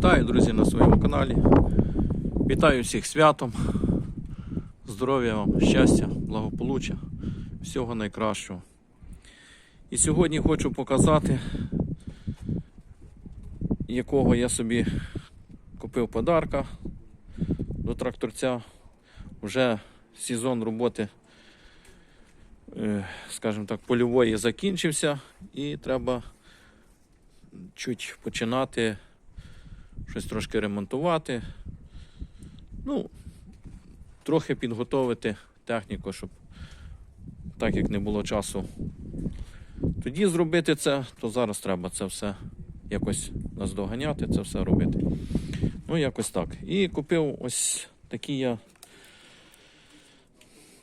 Вітаю, друзі, на своєму каналі. Вітаю всіх святом. Здоров'я вам, щастя, благополуччя, всього найкращого. І сьогодні хочу показати, якого я собі купив подарка до тракторця. Вже сезон роботи, е, скажімо так, польової закінчився і треба чуть починати щось трошки ремонтувати. Ну, трохи підготовити техніку, щоб так як не було часу тоді зробити це, то зараз треба це все якось наздоганяти, це все робити. Ну, якось так. І купив ось такі я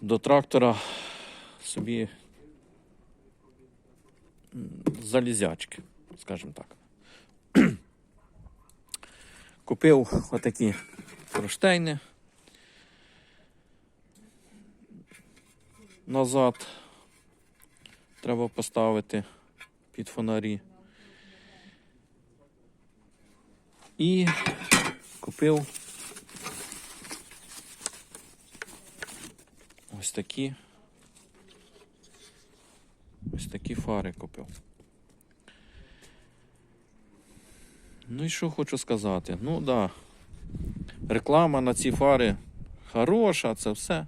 до трактора собі залізячки, скажімо так. Купив отакі кронштейни. Назад треба поставити під фонарі. І купив ось такі. Ось такі фари купив. Ну і що хочу сказати? Ну да. Реклама на ці фари хороша, це все.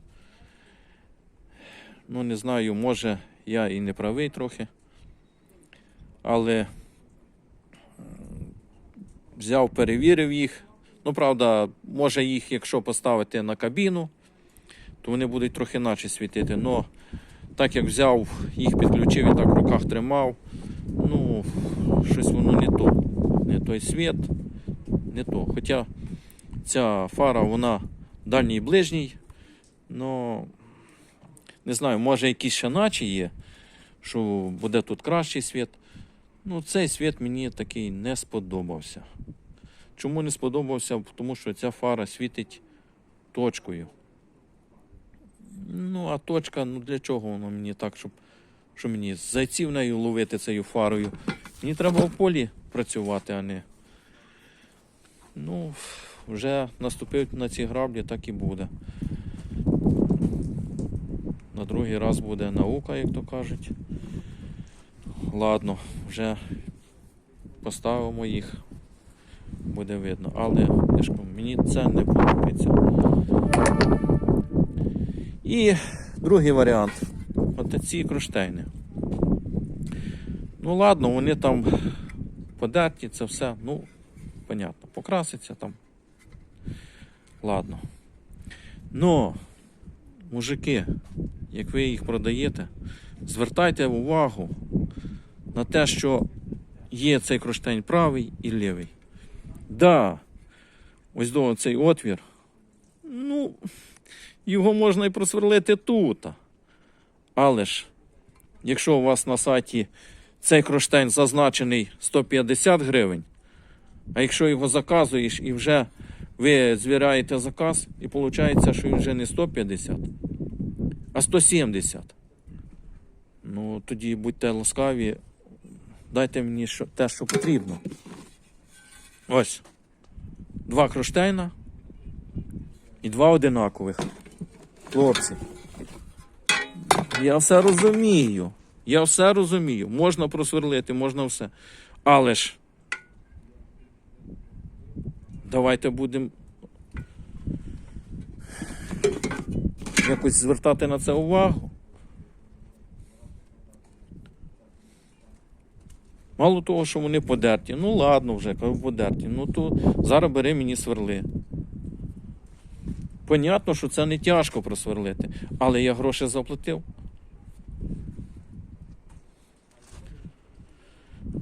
Ну, не знаю, може я і не правий трохи. Але взяв, перевірив їх. Ну, правда, може їх, якщо поставити на кабіну, то вони будуть трохи іначе світити. Но так як взяв, їх підключив і так в руках тримав, ну, щось воно не то. Не той світ, не то. Хоча ця фара, вона дальній і ближній, но не знаю, може якісь ще наче є, що буде тут кращий світ. Ну, цей світ мені такий не сподобався. Чому не сподобався? Тому що ця фара світить точкою. Ну, а точка, ну для чого воно мені так, щоб що мені зайців нею ловити цією фарою? Мені треба в полі працювати, а не. Ну, вже наступив на ці граблі, так і буде. На другий раз буде наука, як то кажуть. Ладно, вже поставимо їх, буде видно. Але мені це не подобається. І другий варіант. От ці кронштейни. Ну ладно, вони там подерті, це все, ну, понятно, покраситься там. Ладно. Но, мужики, як ви їх продаєте, звертайте увагу на те, що є цей кронштейн правий і лівий. Да, ось до цей отвір. Ну, його можна і просверлити тут. Але ж, якщо у вас на сайті цей кронштейн зазначений 150 гривень, а якщо його заказуєш і вже ви звіряєте заказ, і виходить, що він вже не 150, а 170. Ну, тоді будьте ласкаві, дайте мені те, що потрібно. Ось. Два кронштейна і два одинакових. Хлопці. Я все розумію. Я все розумію. Можна просверлити, можна все. Але ж давайте будемо якось звертати на це увагу. Мало того, що вони подерті. Ну ладно вже, кажу, подерті. Ну то зараз бери мені сверли. Понятно, що це не тяжко просверлити, але я гроші заплатив.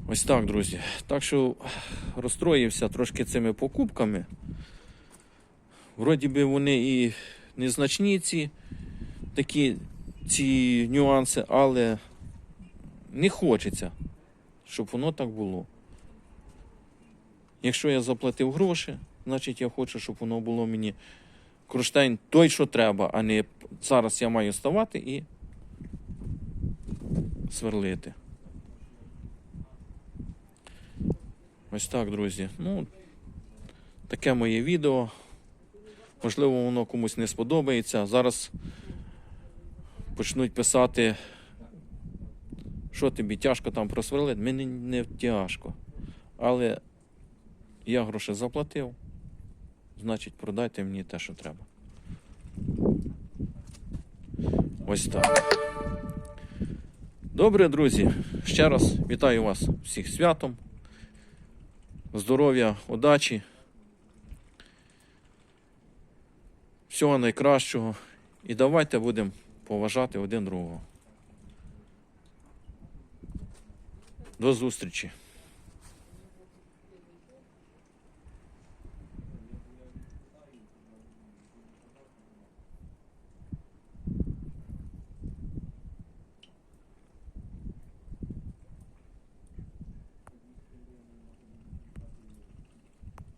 Ось так, друзі. Так що розстроївся трошки цими покупками. Вроді би вони і незначні ці такі ці нюанси, але не хочеться, щоб воно так було. Якщо я заплатив гроші, значить я хочу, щоб воно було мені кронштейн той, що треба, а не зараз я маю ставати і сверлити. Ось так, друзі. Ну, таке моє відео. Можливо, воно комусь не сподобається. Зараз почнуть писати, що тобі тяжко там просверлити. Мені не тяжко. Але я гроші заплатив. Значить, продайте мені те, що треба. Ось так. Добре, друзі. Ще раз вітаю вас всіх святом. Здоров'я, удачі. Всього найкращого. І давайте будемо поважати один другого. До зустрічі!